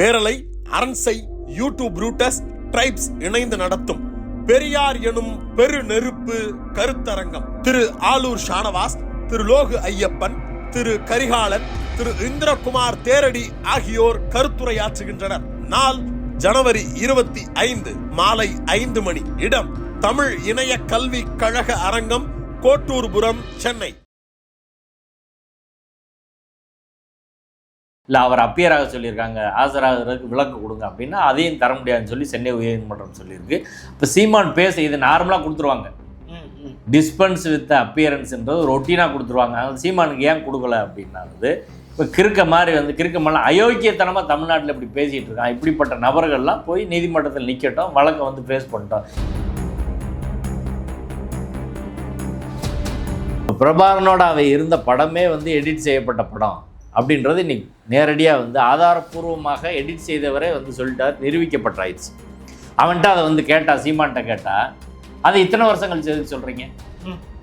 பேரலை அரண்சை YouTube ரூட்டஸ் tribes இணைந்து நடத்தும் பெரியார் எனும் பெரு நெருப்பு கருத்தரங்கம். திரு ஆலூர் ஷானவாஸ் திரு லோகு ஐயப்பன் திரு கரிகாலன் திரு இந்திரகுமார் தேரடி ஆகியோர் கருத்துரையாற்றுகின்றனர். நாள் ஜனவரி இருபத்தி ஐந்து மாலை ஐந்து மணி. இடம் தமிழ் இணைய கல்வி கழக அரங்கம் கோட்டூர்புரம் சென்னை. இல்லை அவர் அப்பியராக சொல்லியிருக்காங்க. ஆஜராகிறதுக்கு விளக்கு கொடுங்க அப்படின்னா அதையும் தர முடியாதுன்னு சொல்லி சென்னை உயர்நீதிமன்றம் சொல்லியிருக்கு. இப்போ சீமான் பேச இது நார்மலாக கொடுத்துருவாங்க. டிஸ்பென்ஸ் வித் அப்பியரன்ஸ்ன்றது ரொட்டீனாக கொடுத்துருவாங்க. அது சீமானுக்கு ஏன் கொடுக்கல அப்படின்னாவது இப்போ கிறுக்க மாதிரி வந்து கிறுக்க மாதிரிலாம் அயோக்கியத்தனமாக தமிழ்நாட்டில் இப்படி பேசிகிட்டு இருக்கான். இப்படிப்பட்ட நபர்கள்லாம் போய் நீதிமன்றத்தில் நிற்கட்டும் வழக்கை வந்து ஃபேஸ் பண்ணிட்டோம். பிரபாகரனோட அவன் இருந்த படமே வந்து எடிட் செய்யப்பட்ட படம். அப்படின்றது இன்னைக்கு நேரடியாக வந்து ஆதாரப்பூர்வமாக எடிட் செய்தவரே வந்து சொல்லிட்டார் நிரூபிக்கப்பட்டாயிடுச்சு. அவன்கிட்ட அதை வந்து கேட்டா சீமான்கிட்ட கேட்டா அதை இத்தனை வருஷம் கழிச்சு எதுக்கு சொல்கிறீங்க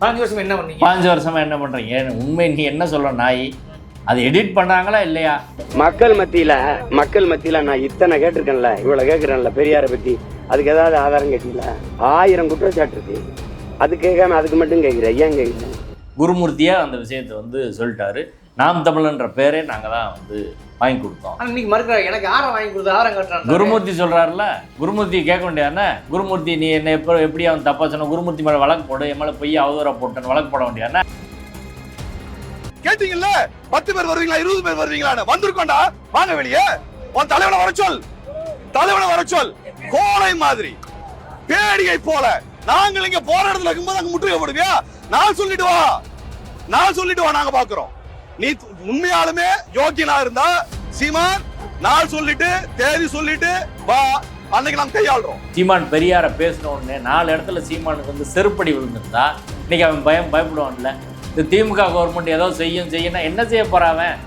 பாஞ்சு வருஷம் என்ன பண்ணீங்க? பாஞ்சு வருஷமா என்ன பண்ணுறீங்க உண்மை நீ என்ன சொல்ல நாய்? அது எடிட் பண்ணாங்களா இல்லையா? மக்கள் மத்தியில மக்கள் மத்தியில நான் இத்தனை கேட்டிருக்கேன்ல இவ்வளவு கேட்கிறேன்ல பெரியாரை பத்தி. அதுக்கு ஏதாவது ஆதாரம் கேட்டீங்களா? ஆயிரம் குற்றச்சாட்டு இருக்கு. அது கேட்காம அதுக்கு மட்டும் கேட்கிறேன். ஏன் கேட்கிறேன்? குருமூர்த்தியா அந்த விஷயத்தை வந்து சொல்லிட்டாரு. நாம் தமிழன்ற பேரே நாங்கள் தான் வந்து வாங்கி கொடுத்தோம். இன்னைக்கு மறுக்கிறார் எனக்கு ஆரம் வாங்கி கொடுத்து ஆரம் கட்டுறான் குருமூர்த்தி சொல்றாருல குருமூர்த்தி கேட்க வேண்டியதானே குருமூர்த்தி நீ என்ன எப்போ எப்படி அவன் தப்பா சொன்ன? குருமூர்த்தி மேலே வழக்கு போடு என் மேலே பொய் அவதூறா போட்டேன்னு வழக்கு போட வேண்டியதானே கேட்டீங்கல்ல? பத்து பேர் வருவீங்களா? இருபது பேர் வருவீங்களா வந்திருக்கோண்டா வாங்க வெளியே. உன் தலைவனை வர சொல். தலைவனை வர சொல். கோலை மாதிரி. பேடியை போல. நாங்கள் இங்க போற இடத்துல இருக்கும்போது அங்க முற்றுகை போடுவியா? நான் சொல்லிட்டு வா. நான் சொல்லிட்டு வா நாங்க பாக்குறோம். நீ உண்மையாலுமே யோக்கியனா இருந்தா சீமான் நாள் சொல்லிட்டு தேதி சொல்லிட்டு வா. அன்னைக்கு நாம் கையாளுறோம். சீமான் பெரியாரை பேசின உடனே நாலு இடத்துல சீமானுக்கு வந்து செருப்படி விழுந்திருந்தா இன்னைக்கு அவன் பயம் பயப்படுவான்ல. இந்த திமுக கவர்மெண்ட் ஏதோ செய்யும் செய்யணும் என்ன செய்ய போறாவன் அவன்?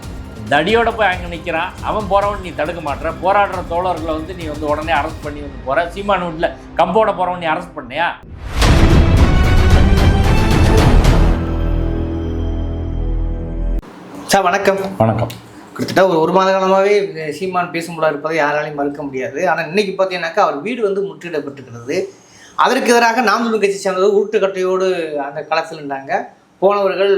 தடியோட போய் அங்கே நிற்கிறான் அவன் போறவன் நீ தடுக்க மாட்ற போராடுற தோழர்களை வந்து நீ வந்து உடனே அரெஸ்ட் பண்ணி வந்து போற. சீமான் வீட்டில் கம்போட போறவன் நீ அரெஸ்ட் பண்ணியா? சார் வணக்கம். வணக்கம். கிட்டத்தட்ட ஒரு ஒரு மாத காலமாகவே சீமான் பேசும்போது இருப்பதை யாராலையும் மறுக்க முடியாது. ஆனால் இன்னைக்கு பார்த்தீங்கன்னாக்கா அவர் வீடு வந்து முற்றிடப்பட்டிருக்கிறது. அதற்கு எதிராக நாம் தமிழ் கட்சி சேர்ந்தது உருட்டுக்கட்டையோடு அந்த களத்தில் இருந்தாங்க போனவர்கள்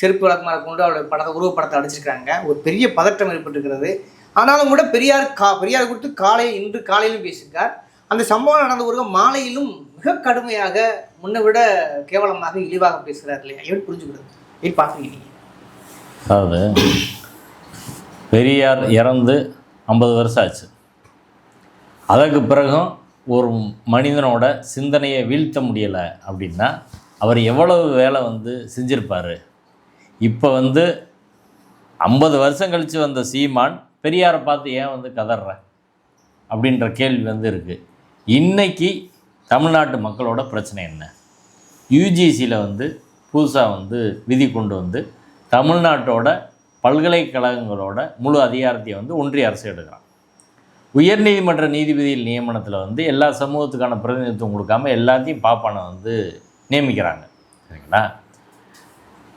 செருப்பு விளக்கமாக கொண்டு அவருடைய படத்தை உருவப்படத்தை அடிச்சிருக்காங்க ஒரு பெரிய பதட்டம் ஏற்பட்டிருக்கிறது. ஆனாலும் கூட பெரியார் கா பெரியார் குறித்து காலை இன்று காலையிலும் பேசியிருக்கார். அந்த சம்பவம் நடந்த ஒரு மாலையிலும் மிக கடுமையாக முன்னை விட கேவலமாக இழிவாக பேசுகிறார் இல்லையா? எப்படி புரிஞ்சுக்கிறது? எப்படி பார்க்குறீங்க அதாவது பெரியார் இறந்து ஐம்பது வருஷம் ஆச்சு. அதற்கு பிறகும் ஒரு மனிதனோட சிந்தனையை வீழ்த்த முடியலை அப்படின்னா அவர் எவ்வளவு வேலை வந்து செஞ்சிருப்பார்? இப்போ வந்து ஐம்பது வருஷம் கழித்து வந்த சீமான் பெரியாரை பார்த்து ஏன் வந்து கதற? அப்படின்ற கேள்வி வந்து இருக்குது இன்றைக்கி தமிழ்நாட்டு மக்களோட பிரச்சனை என்ன? யூஜிசியில் வந்து புதுசாக வந்து விதி கொண்டு வந்து தமிழ்நாட்டோட பல்கலைக்கழகங்களோட முழு அதிகாரத்தையும் வந்து ஒன்றிய அரசு எடுக்கிறான். உயர்நீதிமன்ற நீதிபதிகள் நியமனத்தில் வந்து எல்லா சமூகத்துக்கான பிரதிநிதித்துவம் கொடுக்காம எல்லாத்தையும் பாப்பானை வந்து நியமிக்கிறாங்க. சரிங்களா?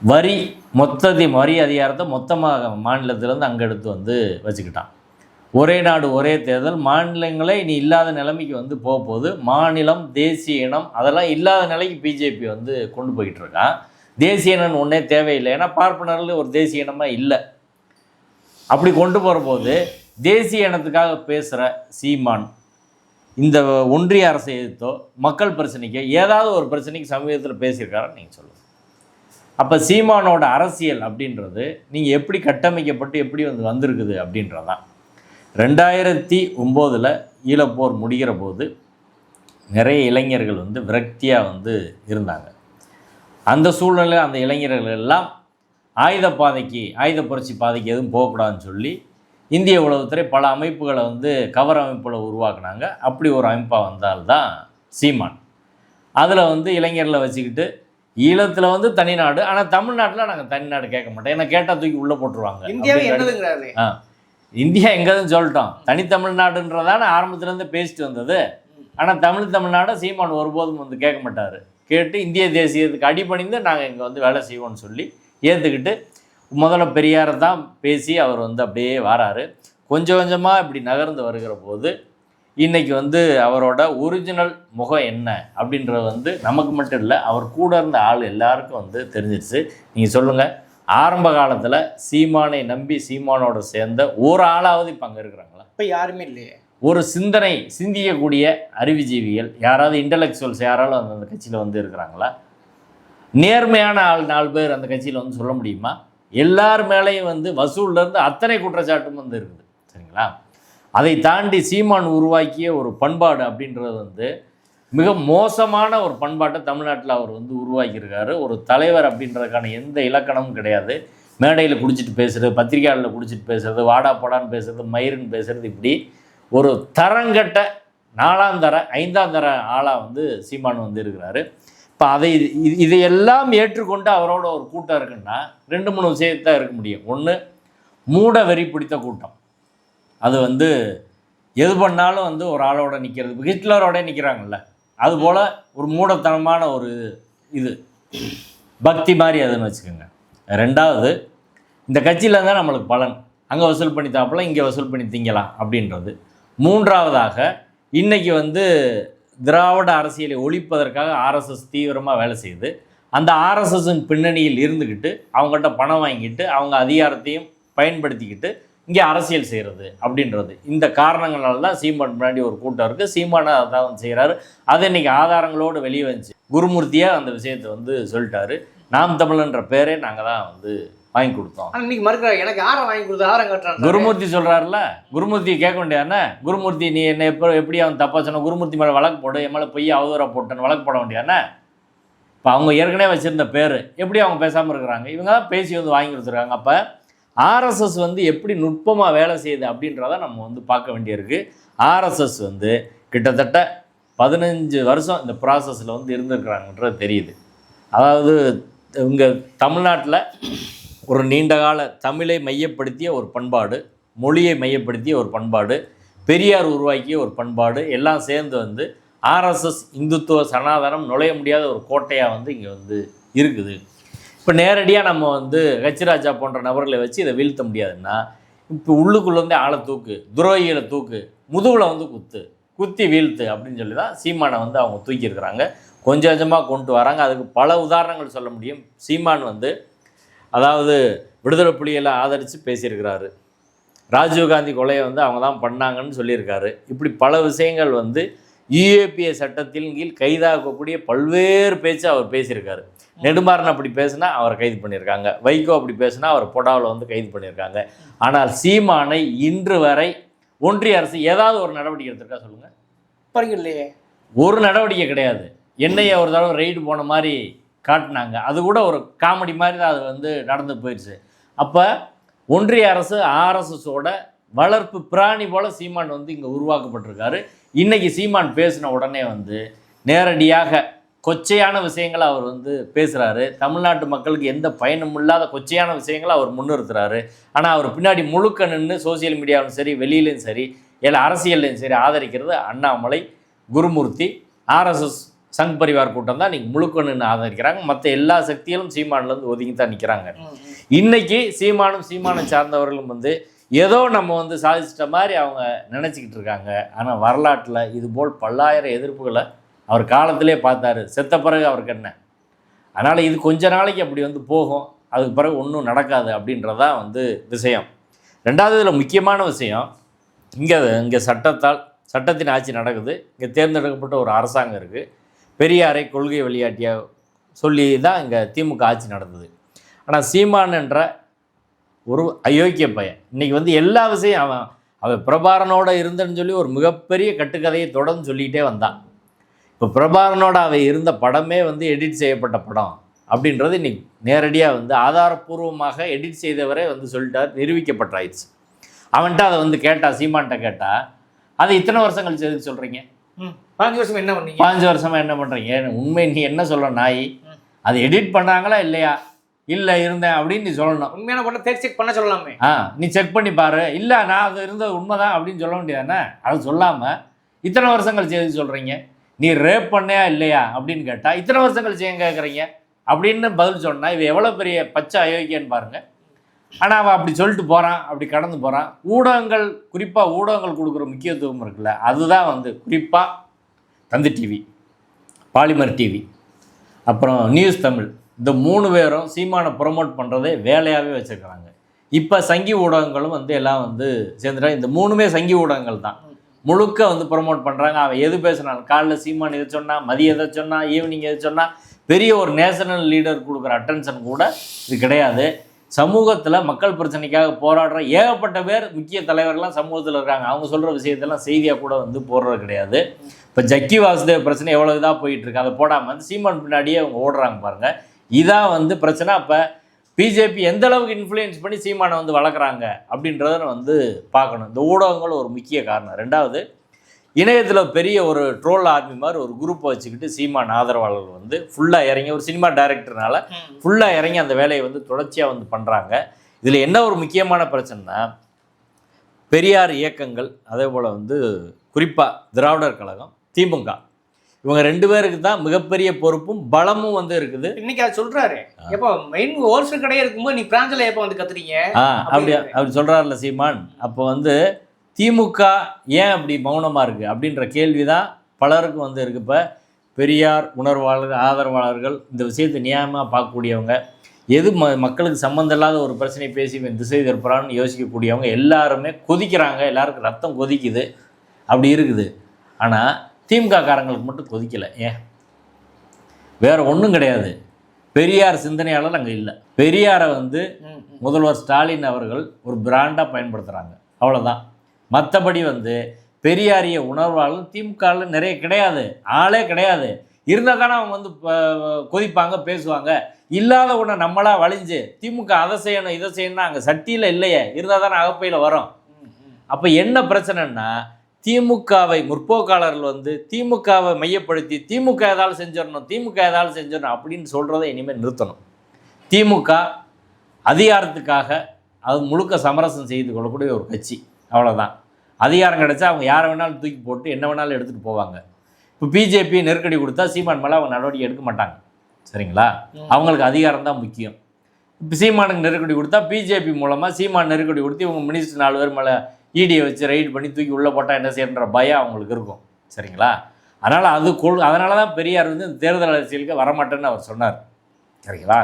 வரி மொத்தத்தை வரி அதிகாரத்தை மொத்தமாக மாநிலத்திலேருந்து அங்கே எடுத்து வந்து வச்சுக்கிட்டான். ஒரே நாடு ஒரே தேர்தல் மாநிலங்களே இனி இல்லாத நிலைமைக்கு வந்து போக போகுது மாநிலம் தேசிய இனம் அதெல்லாம் இல்லாத நிலைக்கு பிஜேபி வந்து கொண்டு போய்கிட்டு இருக்கான் தேசிய இனம் ஒன்றே தேவையில்லை. ஏன்னா பார்ப்பனர்கள் ஒரு தேசிய இனமாக இல்லை. அப்படி கொண்டு போகிற போது தேசிய இனத்துக்காக பேசுகிற சீமான் இந்த ஒன்றிய அரசை எதிர்த்தோ மக்கள் பிரச்சனைக்கோ ஏதாவது ஒரு பிரச்சனைக்கு சமீபத்தில் பேசியிருக்காருன்னு நீங்கள் சொல்லுங்கள் அப்போ சீமானோட அரசியல் அப்படின்றது நீங்கள் எப்படி கட்டமைக்கப்பட்டு எப்படி வந்து வந்திருக்குது அப்படின்றதான். ரெண்டாயிரத்தி ஒம்போதில் ஈழப்போர் முடிகிற போது நிறைய இளைஞர்கள் வந்து விரக்தியாக வந்து இருந்தாங்க. அந்த சூழ்நிலையில் அந்த இளைஞர்கள் எல்லாம் ஆயுத பாதைக்கு ஆயுத புரட்சி பாதைக்கு எதுவும் போகக்கூடாதுன்னு சொல்லி இந்திய உளவுத்துறை பல அமைப்புகளை வந்து கவர் அமைப்புகளை உருவாக்குனாங்க. அப்படி ஒரு அமைப்பாக வந்தால்தான் சீமான். அதில் வந்து இளைஞர்களை வச்சுக்கிட்டு ஈழத்தில் வந்து தனிநாடு ஆனால் தமிழ்நாட்டில் நாங்கள் தனிநாடு கேட்க மாட்டோம். ஏன்னா கேட்டால் தூக்கி உள்ளே போட்டுருவாங்க. ஆ. இந்தியா எங்கேன்னு சொல்லிட்டோம். தனித்தமிழ்நாடுன்றதான ஆரம்பத்துலேருந்து பேசிட்டு வந்தது. ஆனால் தமிழ் தமிழ்நாடை சீமான் ஒருபோதும் வந்து கேட்க மாட்டார். கேட்டு இந்திய தேசியத்துக்கு அடிபணிந்து நாங்கள் இங்கே வந்து வேலை செய்வோம்னு சொல்லி ஏற்றுக்கிட்டு முதல்ல பெரியாரை தான் பேசி அவர் வந்து அப்படியே வராரு. கொஞ்சம் கொஞ்சமாக இப்படி நகர்ந்து வருகிற போது இன்றைக்கி வந்து அவரோட ஒரிஜினல் முகம் என்ன அப்படின்றது வந்து நமக்கு மட்டும் இல்லை அவர் கூட இருந்த ஆள் எல்லாருக்கும் வந்து தெரிஞ்சிருச்சு. நீங்கள் சொல்லுங்கள் ஆரம்ப காலத்தில் சீமானை நம்பி சீமானோட சேர்ந்த ஒரு ஆளாவது இப்போ அங்கே இருக்கிறாங்களா? இப்போ யாருமே இல்லையே. ஒரு சிந்தனை சிந்திக்கக்கூடிய அறிவுஜீவிகள் யாராவது இன்டலெக்சுவல்ஸ் யாராலும் அந்த அந்த கட்சியில் வந்து இருக்கிறாங்களா? நேர்மையான ஆள் நாலு பேர் அந்த கட்சியில் வந்து சொல்ல முடியுமா? எல்லார் மேலேயும் வந்து வசூல்லேருந்து அத்தனை குற்றச்சாட்டும் வந்து இருக்குது. சரிங்களா? அதை தாண்டி சீமான் உருவாக்கிய ஒரு பண்பாடு அப்படின்றது வந்து மிக மோசமான ஒரு பண்பாட்டை தமிழ்நாட்டில் அவர் வந்து உருவாக்கியிருக்காரு. ஒரு தலைவர் அப்படின்றதுக்கான எந்த இலக்கணமும் கிடையாது. மேடையில் குடிச்சிட்டு பேசுறது பத்திரிகையாளரில் குடிச்சிட்டு பேசுறது வாடா போடான்னு பேசுறது மயிருன்னு பேசுறது இப்படி ஒரு தரங்கட்ட நாலாம் தர ஐந்தாம் தர ஆளாக வந்து சீமான் வந்து இருக்கிறாரு. இப்போ அதை இது- இதையெல்லாம் ஏற்றுக்கொண்டு அவரோட ஒரு கூட்டம் இருக்குன்னா ரெண்டு மூணு விஷயத்தான் இருக்க முடியும். ஒன்று மூட வெறி பிடித்த கூட்டம். அது வந்து எது பண்ணாலும் வந்து ஒரு ஆளோட நிற்கிறது ஹிட்லரோட நிற்கிறாங்கல்ல அதுபோல் ஒரு மூடத்தனமான ஒரு இது பக்தி மாதிரி அதுன்னு வச்சுக்கோங்க. ரெண்டாவது இந்த கட்சியில் தான் நம்மளுக்கு பலன். அங்கே வசூல் பண்ணி தாப்பலாம் இங்கே வசூல் பண்ணி திங்கலாம் அப்படின்றது. மூன்றாவதாக இன்றைக்கி வந்து திராவிட அரசியலை ஒழிப்பதற்காக ஆர்எஸ்எஸ் தீவிரமாக வேலை செய்யுது அந்த ஆர்எஸ்எஸ்ஸின் பின்னணியில் இருந்துக்கிட்டு அவங்கள்ட்ட பணம் வாங்கிட்டு அவங்க அதிகாரத்தையும் பயன்படுத்திக்கிட்டு இங்கே அரசியல் செய்கிறது அப்படின்றது. இந்த காரணங்களால தான் சீமான் முன்னாடி ஒரு கூட்டம் இருக்குது சீமான அதான் செய்கிறாரு. அது இன்றைக்கி ஆதாரங்களோடு வெளியே வந்துச்சு. குருமூர்த்தியாக அந்த விஷயத்தை வந்து சொல்லிட்டாரு. நாம் தமிழன்ற பேரே நாங்கள் தான் வந்து வாங்கி கொடுத்தோம். ஆனால் இன்னைக்கு மறுக்கிறார் எனக்கு ஆரம் வாங்கி கொடுத்து ஆரம் கட்டுறான் குருமூர்த்தி சொல்கிறாருல குருமூர்த்தி கேட்க வேண்டியதானே குருமூர்த்தி நீ என்ன எப்போ எப்படி அவன் தப்பா சொன்ன? குருமூர்த்தி மேலே வழக்கு போடு என் மேலே பொய் அவதூறாக போட்டேன்னு வழக்கு போட வேண்டியதானே இப்போ அவங்க ஏற்கனவே வச்சுருந்த பேர் எப்படி அவங்க பேசாமல் இருக்கிறாங்க? இவங்க தான் பேசி வந்து வாங்கி கொடுத்துருக்காங்க. அப்போ ஆர்எஸ்எஸ் வந்து எப்படி நுட்பமாக வேலை செய்யுது அப்படின்றத நம்ம வந்து பார்க்க வேண்டியிருக்கு. ஆர்எஸ்எஸ் வந்து கிட்டத்தட்ட பதினஞ்சு வருஷம் இந்த ப்ராசஸில் வந்து இருந்திருக்கிறாங்கன்றது தெரியுது. அதாவது இங்கே தமிழ்நாட்டில் ஒரு நீண்டகால தமிழை மையப்படுத்திய ஒரு பண்பாடு மொழியை மையப்படுத்திய ஒரு பண்பாடு பெரியார் உருவாக்கிய ஒரு பண்பாடு எல்லாம் சேர்ந்து வந்து ஆர்எஸ்எஸ் இந்துத்துவ சனாதனம் நுழைய முடியாத ஒரு கோட்டையாக வந்து இங்கே வந்து இருக்குது. இப்போ நேரடியாக நம்ம வந்து ஹச்சிராஜா போன்ற நபர்களை வச்சு இதை வீழ்த்த முடியாதுன்னா இப்போ உள்ளுக்குள்ளே வந்து ஆளை தூக்கு துரோகிகளை தூக்கு முதுகில் வந்து குத்து குத்தி வீழ்த்து அப்படின்னு சொல்லி தான் சீமானை வந்து அவங்க தூக்கியிருக்கிறாங்க. கொஞ்சம் கொஞ்சமாக கொண்டு வராங்க. அதுக்கு பல உதாரணங்கள் சொல்ல முடியும். சீமான் வந்து அதாவது விடுதலை புலிகளை ஆதரித்து பேசியிருக்கிறாரு. ராஜீவ்காந்தி கொலையை வந்து அவங்க தான் பண்ணாங்கன்னு சொல்லியிருக்காரு. இப்படி பல விஷயங்கள் வந்து யுஏபிஏ சட்டத்தின் கீழ் கைதாகக்கூடிய பல்வேறு பேச்சு அவர் பேசியிருக்காரு. நெடுமாறன் அப்படி பேசினா அவரை கைது பண்ணியிருக்காங்க. வைகோ அப்படி பேசினா அவர் பொடாவில் வந்து கைது பண்ணியிருக்காங்க. ஆனால் சீமானை இன்று வரை ஒன்றிய அரசு ஏதாவது ஒரு நடவடிக்கை எடுத்திருக்கா சொல்லுங்கள் பாருங்க இல்லையே ஒரு நடவடிக்கை கிடையாது. என்னைய ஒரு தடவை ரைடு போன மாதிரி காட்டினாங்க. அது கூட ஒரு காமெடி மாதிரி தான் அது வந்து நடந்து போயிடுச்சு அப்போ ஒன்றிய அரசு ஆர்எஸ்எஸோட வளர்ப்பு பிராணி போல சீமான் வந்து இங்கே உருவாக்கப்பட்டிருக்காரு. இன்னைக்கு சீமான் பேசின உடனே வந்து நேரடியாக கொச்சையான விஷயங்களை அவர் வந்து பேசுகிறாரு தமிழ்நாட்டு மக்களுக்கு எந்த பயனும் இல்லாத கொச்சையான விஷயங்களை அவர் முன்னிறுத்துறாரு. ஆனால் அவர் பின்னாடி முழுக்க நின்று சோசியல் மீடியாவிலும் சரி வெளியிலையும் சரி இல்லை அரசியல்லையும் சரி ஆதரிக்கிறது அண்ணாமலை குருமூர்த்தி ஆர்எஸ்எஸ் சங் பரிவார் கூட்டம் தான் இன்னைக்கு முழுக்க நின்று ஆதரிக்கிறாங்க. மற்ற எல்லா சக்திகளும் சீமான்லேருந்து ஒதுங்கி தான் நிற்கிறாங்க இன்னைக்கு சீமானும் சீமானை சார்ந்தவர்களும் வந்து ஏதோ நம்ம வந்து சாதிச்சிட்ட மாதிரி அவங்க நினச்சிக்கிட்டு இருக்காங்க. ஆனால் வரலாற்றில் இது போல் பல்லாயிரம் எதிர்ப்புகளை அவர் காலத்திலே பார்த்தாரு. செத்த பிறகு அவருக்கு என்ன? அதனால் இது கொஞ்ச நாளைக்கு அப்படி வந்து போகும். அதுக்கு பிறகு ஒன்றும் நடக்காது அப்படின்றதான் வந்து விஷயம். ரெண்டாவது இதில் முக்கியமான விஷயம் இங்கே இங்கே சட்டத்தால் சட்டத்தின் ஆட்சி நடக்குது. இங்கே தேர்ந்தெடுக்கப்பட்ட ஒரு அரசாங்கம் இருக்குது பெரியாரை கொள்கை வழிகாட்டிய சொல்லி தான் இங்கே திமுக ஆட்சி நடந்தது. ஆனால் சீமான் என்ற ஒரு அயோக்கிய பையன். இன்றைக்கி வந்து எல்லா விஷயம் அவன் அவன் பிரபாரனோட இருந்தேன்னு சொல்லி ஒரு மிகப்பெரிய கட்டுக்கதையை தொடர்ந்து சொல்லிக்கிட்டே வந்தான். இப்போ பிரபாரனோட அவன் இருந்த படமே வந்து எடிட் செய்யப்பட்ட படம் அப்படின்றது இன்னைக்கு நேரடியாக வந்து ஆதாரப்பூர்வமாக எடிட் செய்தவரே வந்து சொல்லிட்டார் நிரூபிக்கப்பட்டாயிடுச்சு. அவன்கிட்ட அதை வந்து கேட்டா சீமான்கிட்ட கேட்டா அதை இத்தனை வருஷம் கழிச்சு எதுக்கு சொல்கிறீங்க பாஞ்சு வருஷம் என்ன பண்ணீங்க? பாஞ்சு வருஷமா என்ன பண்ணுறீங்க உண்மை நீ என்ன சொல்ல நாய்? அது எடிட் பண்ணாங்களா இல்லையா? இல்லை இருந்தேன் அப்படின்னு நீ சொல்லணும். உண்மையான பண்ண தேர்ச்சி செக் பண்ண சொல்லலாமே. ஆ நீ செக் பண்ணி பாரு. இல்லை நான் அது இருந்தது உண்மைதான் அப்படின்னு சொல்ல வேண்டியதானே அது சொல்லாமல் இத்தனை வருஷம் கழிச்சு எதுக்கு சொல்கிறீங்க நீ ரேப் பண்ணையா இல்லையா அப்படின்னு கேட்டால் இத்தனை வருஷம் கழிச்சு ஏன் கேட்குறீங்க அப்படின்னு பதில் சொன்னா இவ எவ்வளோ பெரிய பச்சை அயோக்கியன்னு பாருங்க. ஆனால் அவன் அப்படி சொல்லிட்டு போகிறான் அப்படி கடந்து போகிறான் ஊடகங்கள் குறிப்பாக ஊடகங்கள் கொடுக்குற முக்கியத்துவம் இருக்குல்ல அதுதான் வந்து குறிப்பாக தந்தி டிவி பாலிமர் டிவி அப்புறம் நியூஸ் தமிழ். இந்த மூணு பேரும் சீமானை ப்ரொமோட் பண்ணுறதே வேலையாகவே வச்சுருக்கிறாங்க. இப்போ சங்கி ஊடகங்களும் வந்து எல்லாம் வந்து சேர்ந்துட்டாங்க இந்த மூணுமே சங்கி ஊடகங்கள் தான். முழுக்க வந்து ப்ரொமோட் பண்ணுறாங்க அவன் எது பேசுனாலும் காலைல சீமான் எதை சொன்னால் மதியம் எதை சொன்னால் ஈவினிங் எதை சொன்னால் பெரிய ஒரு நேஷனல் லீடர் கொடுக்குற அட்டென்ஷன் கூட இது கிடையாது. சமூகத்தில் மக்கள் பிரச்சனைக்காக போராடுற ஏகப்பட்ட பேர் முக்கிய தலைவர்கள்லாம் சமூகத்தில் இருக்காங்க. அவங்க சொல்கிற விஷயத்தெல்லாம் செய்தியாக கூட வந்து போடுறது கிடையாது. இப்போ ஜக்கி வாசுதேவ் பிரச்சனை எவ்வளோ இதாக போயிட்டுருக்கு அதை போடாமல் வந்து சீமான் பின்னாடியே அவங்க ஓடுறாங்க பாருங்கள் இதான் வந்து பிரச்சனை. அப்போ பிஜேபி எந்த அளவுக்கு இன்ஃப்ளூயன்ஸ் பண்ணி சீமானை வந்து வளர்க்குறாங்க அப்படின்றத வந்து பார்க்கணும். இந்த ஊடகங்கள் ஒரு முக்கிய காரணம். ரெண்டாவது இணையத்தில் பெரிய ஒரு ட்ரோல் ஆர்மி மாதிரி ஒரு குரூப்பை வச்சுக்கிட்டு சீமான் ஆதரவாளர்கள் வந்து ஃபுல்லாக இறங்கி ஒரு சினிமா டைரக்டர்னால ஃபுல்லாக இறங்கி அந்த வேலையை வந்து தொடர்ச்சியாக வந்து பண்ணுறாங்க இதில் என்ன ஒரு முக்கியமான பிரச்சனைனா பெரியார் இயக்கங்கள் அதே போல் வந்து குறிப்பாக திராவிடர் கழகம் திமுக. இவங்க ரெண்டு பேருக்கு தான் மிகப்பெரிய பொறுப்பும் பலமும் வந்து இருக்குது. இன்னைக்கு அது சொல்றாரு. எப்போ மெயின் ஹோல்சேல் கடையே இருக்கும்போது நீ பிராஞ்சில் எப்போ வந்து கத்துறீங்க? ஆ அப்படி அப்படி சொல்கிறாருல சீமான். அப்போ வந்து திமுக ஏன் அப்படி மௌனமாக இருக்குது அப்படின்ற கேள்வி தான் பலருக்கும் வந்து இருக்கு. இப்போ பெரியார் உணர்வாளர் ஆதரவாளர்கள் இந்த விஷயத்தை நியாயமாக பார்க்கக்கூடியவங்க எது ம மக்களுக்கு சம்மந்தம் இல்லாத ஒரு பிரச்சனையை பேசி திசை திருப்புறான்னு யோசிக்கக்கூடியவங்க எல்லாருமே கொதிக்கிறாங்க. எல்லாருக்கும் ரத்தம் கொதிக்குது. அப்படி இருக்குது. ஆனால் திமுக காரங்களுக்கு மட்டும் கொதிக்கலை. ஏன்? வேற ஒன்றும் கிடையாது. பெரியார் சிந்தனையாளர் அங்கே இல்லை. பெரியாரை வந்து. முதல்வர் ஸ்டாலின் அவர்கள் ஒரு பிராண்டாக பயன்படுத்துகிறாங்க அவ்வளோதான் மற்றபடி வந்து பெரியாரிய உணர்வாளர் திமுகவில் நிறைய கிடையாது. ஆளே கிடையாது. இருந்தால் தானே அவங்க வந்து கொதிப்பாங்க பேசுவாங்க. இல்லாத உடனே நம்மளாக வலிஞ்சு திமுக அதை செய்யணும் இதை செய்யணும்னா அங்கே சட்டியில் இல்லையே. இருந்தால் தானே அகப்பையில் வரும். அப்போ என்ன பிரச்சனைன்னா திமுகவை முற்போக்காளர்கள் வந்து திமுகவை மையப்படுத்தி திமுக ஏதாவது செஞ்சிடணும் திமுக ஏதாவது செஞ்சிடணும் அப்படின்னு சொல்கிறத இனிமேல் நிறுத்தணும். திமுக அதிகாரத்துக்காக அது முழுக்க சமரசம் செய்து கொள்ளக்கூடிய ஒரு கட்சி. அவ்வளோதான் அதிகாரம் கிடைச்சா அவங்க யாரை வேணாலும் தூக்கி போட்டு என்ன வேணாலும் எடுத்துகிட்டு போவாங்க. இப்போ பிஜேபி நெருக்கடி கொடுத்தா சீமான் மேலே அவங்க நடவடிக்கை எடுக்க மாட்டாங்க. சரிங்களா? அவங்களுக்கு அதிகாரம் தான் முக்கியம். இப்போ சீமானுக்கு நெருக்கடி கொடுத்தா பிஜேபி மூலமாக சீமான் நெருக்கடி கொடுத்து இவங்க மினிஸ்டர் நாலு பேர் மேலே இடியை வச்சு ரைட் பண்ணி தூக்கி உள்ளே போட்டால் என்ன செய்யன்ற பயம் அவங்களுக்கு இருக்கும். சரிங்களா? அதனால் அது கொள் அதனால தான் பெரியார் வந்து இந்த தேர்தல் அரசியலுக்கு வரமாட்டேன்னு அவர் சொன்னார். சரிங்களா?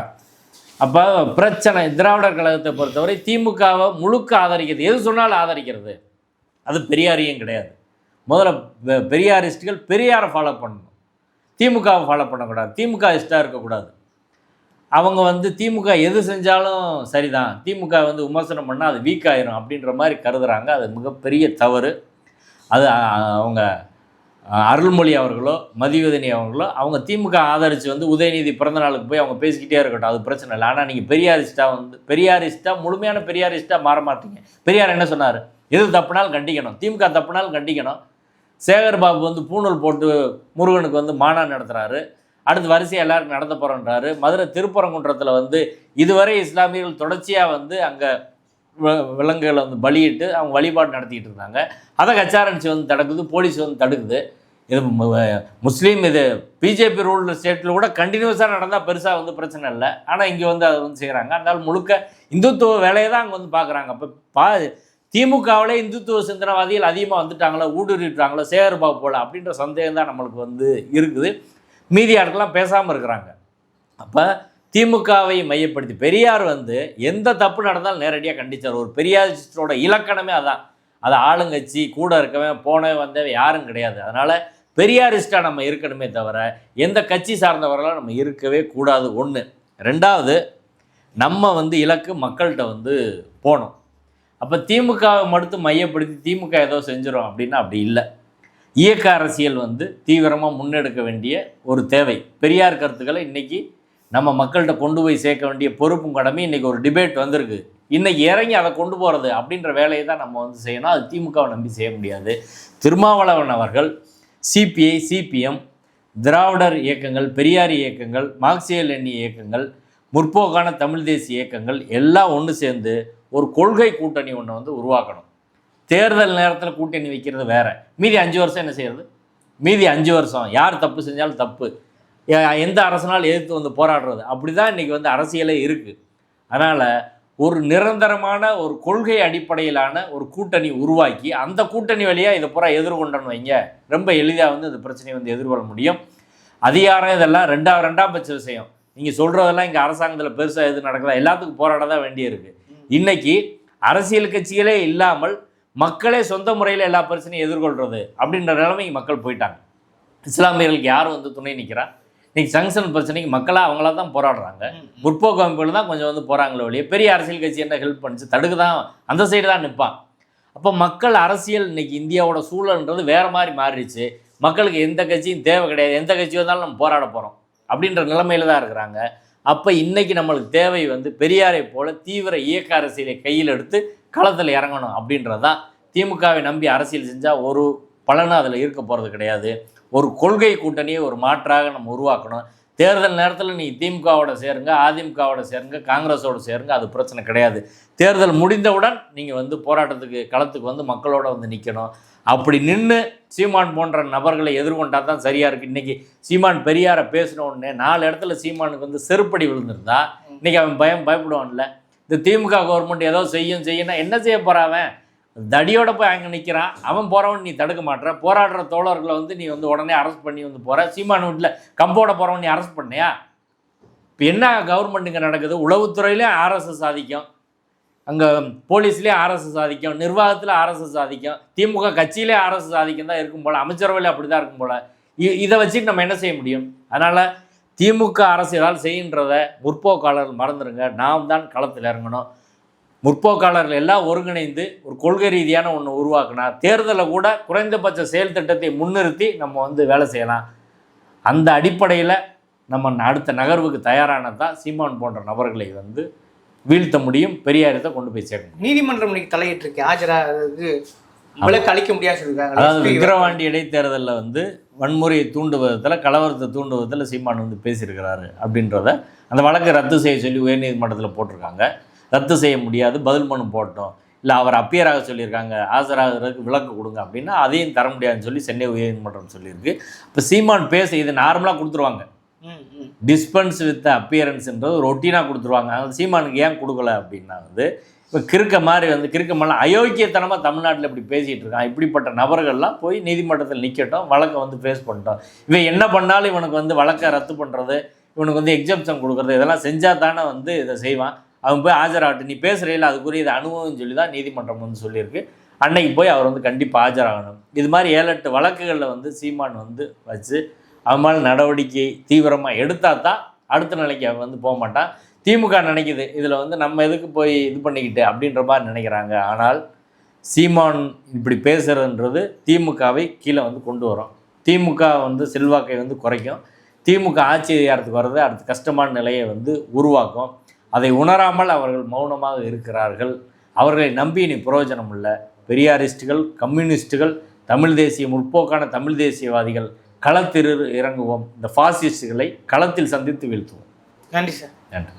அப்போ பிரச்சனை திராவிடர் கழகத்தை பொறுத்தவரை திமுகவை முழுக்க ஆதரிக்கிறது. எது சொன்னாலும் ஆதரிக்கிறது. அது பெரியாரியும் கிடையாது. முதல்ல பெரியாரிஸ்ட்டுகள் பெரியாரிஸ்டுகள் பெரியாரை ஃபாலோ பண்ணணும். திமுகவை ஃபாலோ பண்ணக்கூடாது. திமுக இஷ்டாக இருக்கக்கூடாது. அவங்க வந்து திமுக எது செஞ்சாலும் சரிதான். திமுக வந்து விமர்சனம் பண்ணால் அது வீக் ஆயிரும் அப்படின்ற மாதிரி கருதுகிறாங்க அது மிகப்பெரிய தவறு. அது அவங்க அருள்மொழி அவர்களோ மதிவதனி அவர்களோ அவங்க திமுக ஆதரித்து வந்து உதயநிதி பிறந்த நாளுக்கு போய் அவங்க பேசிக்கிட்டே இருக்கட்டும். அது பிரச்சனை இல்லை. ஆனால் நீங்கள் பெரியாரிஸ்டாக வந்து பெரியாரிஸ்ட்டாக முழுமையான பெரியாரிஸ்ட்டாக மாற மாட்டீங்க. பெரியார் என்ன சொன்னார்? எது தப்புனாலும் கண்டிக்கணும். திமுக தப்புனாலும் கண்டிக்கணும். சேகர் பாபு வந்து பூணூல் போட்டு முருகனுக்கு வந்து மானா நடத்துகிறாரு அடுத்து வரிசையாக எல்லாருக்கும் நடத்த போகிறோன்றாரு மதுரை திருப்பரங்குன்றத்தில் வந்து இதுவரை இஸ்லாமியர்கள் தொடர்ச்சியாக வந்து அங்கே விலங்குகளை வந்து பலியிட்டு அவங்க வழிபாடு நடத்திக்கிட்டு இருந்தாங்க. அதை கச்சாரன்சி வந்து தடுக்குது போலீஸ் வந்து தடுக்குது. இது முஸ்லீம் இது பிஜேபி ரூல் ஸ்டேட்டில் கூட கண்டினியூஸாக நடந்தால் பெருசாக வந்து பிரச்சனை இல்லை. ஆனால் இங்கே வந்து அதை வந்து செய்கிறாங்க அதனால முழுக்க இந்துத்துவ வேலையை தான் அங்கே வந்து பார்க்குறாங்க அப்போ பா திமுகவிலே இந்துத்துவ சிந்தனவாதிகள் அதிகமாக வந்துட்டாங்களோ ஊடுருவிட்டாங்களோ சேகர்பாபு போல அப்படின்ற சந்தேகம் தான் நம்மளுக்கு வந்து இருக்குது. மீதி ஆட்கள்லாம் பேசாமல் இருக்கிறாங்க. அப்போ திமுகவை மையப்படுத்தி பெரியார் வந்து எந்த தப்பு நடந்தாலும் நேரடியாக கண்டித்தார் ஒரு பெரியாரிஸ்டோட இலக்கணமே அதான். அது ஆளுங்கட்சி கூட இருக்கவன் போனவன் வந்தவன் யாரும் கிடையாது. அதனால் பெரியாரிஸ்டாக நம்ம இருக்கணுமே தவிர எந்த கட்சி சார்ந்தவரெல்லாம் நம்ம இருக்கவே கூடாது. ஒன்று ரெண்டாவது நம்ம வந்து இலக்கு மக்கள்கிட்ட வந்து போகணும். அப்போ திமுகவை மட்டும் மையப்படுத்தி திமுக ஏதோ செஞ்சிடும் அப்படின்னா அப்படி இல்லை. இயக்க அரசியல் வந்து தீவிரமாக முன்னெடுக்க வேண்டிய ஒரு தேவை. பெரியார் கருத்துக்களை இன்றைக்கி நம்ம மக்கள்கிட்ட கொண்டு போய் சேர்க்க வேண்டிய பொறுப்பும் கடமை இன்றைக்கி ஒரு டிபேட் வந்திருக்கு. இன்னைக்கு இறங்கி அதை கொண்டு போகிறது அப்படின்ற வேலையை தான் நம்ம வந்து செய்யணும். அது திமுகவை நம்பி செய்ய முடியாது. திருமாவளவன் அவர்கள் சிபிஐ சிபிஎம் திராவிடர் இயக்கங்கள் பெரியார் இயக்கங்கள் மார்க்சிய எண்ணி இயக்கங்கள் முற்போக்கான தமிழ் தேசிய இயக்கங்கள் எல்லாம் ஒன்று சேர்ந்து ஒரு கொள்கை கூட்டணி ஒன்று வந்து உருவாக்கணும். தேர்தல் நேரத்தில் கூட்டணி வைக்கிறது வேறு. மீதி அஞ்சு வருஷம் என்ன செய்யறது? மீதி அஞ்சு வருஷம். யார் தப்பு செஞ்சாலும் தப்பு. எந்த அரசனால் எதிர்த்து வந்து போராடுறது. அப்படி தான் இன்றைக்கி வந்து அரசியலே இருக்குது அதனால் ஒரு நிரந்தரமான ஒரு கொள்கை அடிப்படையிலான ஒரு கூட்டணி உருவாக்கி அந்த கூட்டணி வழியாக இதை பூரா எதிர்கொண்டோன்னு வைங்க. ரொம்ப எளிதாக வந்து இந்த பிரச்சனையை வந்து எதிர்கொள்ள முடியும். அதிகாரம் இதெல்லாம் ரெண்டாம் ரெண்டாம் பட்ச விஷயம். நீங்கள் சொல்கிறதெல்லாம் இங்கே அரசாங்கத்தில் பெருசாக எது நடக்குதா எல்லாத்துக்கும் போராட தான் வேண்டியிருக்கு. இன்னைக்கு அரசியல் கட்சிகளே இல்லாமல் மக்களே சொந்த முறையில் எல்லா பிரச்சனையும் எதிர்கொள்கிறது அப்படின்ற நிலைமைக்கு மக்கள் போயிட்டாங்க. இஸ்லாமியர்களுக்கு யார் வந்து துணை நிற்கிறா இன்னைக்கு ஜங்ஷன் பிரச்சனைக்கு மக்களாக அவங்களா தான் போராடுறாங்க. முற்போக்கு அமைப்புகள் தான் கொஞ்சம் வந்து போகிறாங்களே ஒழிய பெரிய அரசியல் கட்சி என்ன ஹெல்ப் பண்ணுச்சு? தடுக்க தான் அந்த சைடு தான் நிற்பான் அப்போ மக்கள் அரசியல் இன்னைக்கு இந்தியாவோட சூழல்ன்றது வேற மாதிரி மாறிடுச்சு. மக்களுக்கு எந்த கட்சியும் தேவை கிடையாது. எந்த கட்சி வந்தாலும் நம்ம போராட போகிறோம் அப்படின்ற நிலைமையில தான் இருக்கிறாங்க. அப்போ இன்றைக்கி நம்மளுக்கு தேவை வந்து பெரியாரை போல தீவிர இயக்க அரசியலை கையில் எடுத்து களத்தில் இறங்கணும் அப்படின்றது தான் திமுகவை நம்பி அரசியல் செஞ்சால் ஒரு பலனும் அதில் இருக்க போகிறது கிடையாது. ஒரு கொள்கை கூட்டணியை ஒரு மாற்றாக நம்ம உருவாக்கணும். தேர்தல் நேரத்தில் நீ திமுகவோட சேருங்க அதிமுகவோட சேருங்க காங்கிரஸோட சேருங்க அது பிரச்சனை கிடையாது. தேர்தல் முடிந்தவுடன் நீங்கள் வந்து போராட்டத்துக்கு களத்துக்கு வந்து மக்களோட வந்து நிற்கணும் அப்படி நின்று சீமான் போன்ற நபர்களை எதிர்கொண்டா தான் சரியாக இருக்குது இன்றைக்கி சீமான் பெரியாரை பேசின உடனே நாலு இடத்துல சீமானுக்கு வந்து செருப்படி விழுந்திருந்தா இன்றைக்கி அவன் பயம் பயப்படுவான்ல. இந்த திமுக கவர்மெண்ட் ஏதோ செய்யும் செய்யணும் என்ன செய்ய போகிறான் அவன்? தடியோட போய் அங்கே நிற்கிறான் அவன் போகிறவன் நீ தடுக்க மாட்டேற. போராடுற தோழர்களை வந்து நீ வந்து உடனே அரெஸ்ட் பண்ணி வந்து போகிற சீமான் வீட்டில் கம்போட போகிறவன் நீ அரெஸ்ட் பண்ணியா? இப்போ என்ன கவர்மெண்ட் இங்கே நடக்குது? உளவுத்துறையிலே ஆர்எஸ்எஸ் ஆதிக்கம். அங்கே போலீஸ்லேயே ஆர்எஸ்எஸ் ஆதிக்கம் நிர்வாகத்தில் ஆர்எஸ்எஸ் ஆதிக்கம் திமுக கட்சியிலே ஆர்எஸ்எஸ் ஆதிக்கம் தான் இருக்கும் போல் அமைச்சரவையில் அப்படி தான் இருக்கும் போல். இ- இதை வச்சுட்டு நம்ம என்ன செய்ய முடியும்? அதனால் திமுக அரசு ஏதாவது செய்கின்றத முற்போக்காளர்கள் மறந்துடுங்க நாம் தான் களத்தில் இறங்கணும். முற்போக்காளர்கள் எல்லாம் ஒருங்கிணைந்து ஒரு கொள்கை ரீதியான ஒன்று உருவாக்கினா தேர்தலில் கூட குறைந்தபட்ச செயல் திட்டத்தை முன்னிறுத்தி நம்ம வந்து வேலை செய்யலாம். அந்த அடிப்படையில் நம்ம அடுத்த நகர்வுக்கு தயாரானது தான் சீமான் போன்ற நபர்களை வந்து வீழ்த்த முடியும் பெரியாரத்தை கொண்டு போய் சேர்க்க முடியும். நீதிமன்றம் இன்னைக்கு தலையிட்டிருக்கு. ஆஜராகிறதுக்கு விலக்கு அளிக்க முடியாது அதாவது சொல்லியிருக்காங்க விக்கிரவாண்டி இடைத்தேர்தலில் வந்து வன்முறையை தூண்டுவதில் கலவரத்தை தூண்டுவதில் சீமான் வந்து பேசியிருக்கிறாரு அப்படின்றத அந்த வழக்கை ரத்து செய்ய சொல்லி உயர்நீதிமன்றத்தில் போட்டிருக்காங்க. ரத்து செய்ய முடியாது பதில் மனு போட்டோம். இல்லை அவர் அப்பியராக சொல்லியிருக்காங்க ஆஜராகிறதுக்கு விலக்கு கொடுங்க அப்படின்னா அதையும் தர முடியாதுன்னு சொல்லி சென்னை உயர்நீதிமன்றம் சொல்லியிருக்கு. இப்போ சீமான் பேச இது நார்மலாக கொடுத்துருவாங்க. டிஸ்பென்ஸ் வித் அப்பியரன்ஸ்ன்றது ரொட்டீனாக கொடுத்துருவாங்க. அது சீமானுக்கு ஏன் கொடுக்கல அப்படின்னா வந்து இப்போ கிறுக்க மாதிரி வந்து கிறுக்க மாதிரிலாம் அயோக்கியத்தனமாக தமிழ்நாட்டில் இப்படி பேசிகிட்டு இருக்கான். இப்படிப்பட்ட நபர்கள்லாம் போய் நீதிமன்றத்தில் நிற்கட்டும் வழக்கை வந்து ஃபேஸ் பண்ணிட்டோம். இவன் என்ன பண்ணாலும் இவனுக்கு வந்து வழக்கை ரத்து பண்ணுறது இவனுக்கு வந்து எக்ஸப்ஷன் கொடுக்குறது இதெல்லாம் செஞ்சால் தானே வந்து இதை செய்வான். அவன் போய் ஆஜராகட்டும். நீ பேசுகிறீல அதுக்குரிய இது அனுபவம் சொல்லி தான் நீதிமன்றம் வந்து சொல்லியிருக்கு. அன்னைக்கு போய் அவர் வந்து கண்டிப்பாக ஆஜராகணும். இது மாதிரி ஏழு எட்டு வழக்குகளில் வந்து சீமான் வந்து வச்சு அவன் மாதிரி நடவடிக்கை தீவிரமாக எடுத்தால் தான் அடுத்த நிலைக்கு அவன் வந்து போக மாட்டான். திமுக நினைக்குது இதில் வந்து நம்ம எதுக்கு போய் இது பண்ணிக்கிட்டு அப்படின்ற மாதிரி நினைக்கிறாங்க. ஆனால் சீமான் இப்படி பேசுகிறதுன்றது திமுகவை கீழே வந்து கொண்டு வரும். திமுக வந்து செல்வாக்கை வந்து குறைக்கும். திமுக ஆட்சி அதிகாரத்துக்கு வர்றது அடுத்த கஷ்டமான நிலையை வந்து உருவாக்கும். அதை உணராமல் அவர்கள் மௌனமாக இருக்கிறார்கள். அவர்களை நம்பி இனி பிரயோஜனம் இல்லை. பெரியாரிஸ்டுகள் கம்யூனிஸ்டுகள் தமிழ் தேசிய முற்போக்கான தமிழ் தேசியவாதிகள் களத்தில் இறங்குவோம். இந்த ஃபாசிஸ்டுகளை களத்தில் சந்தித்து வீழ்த்துவோம். நன்றி சார் நன்றி.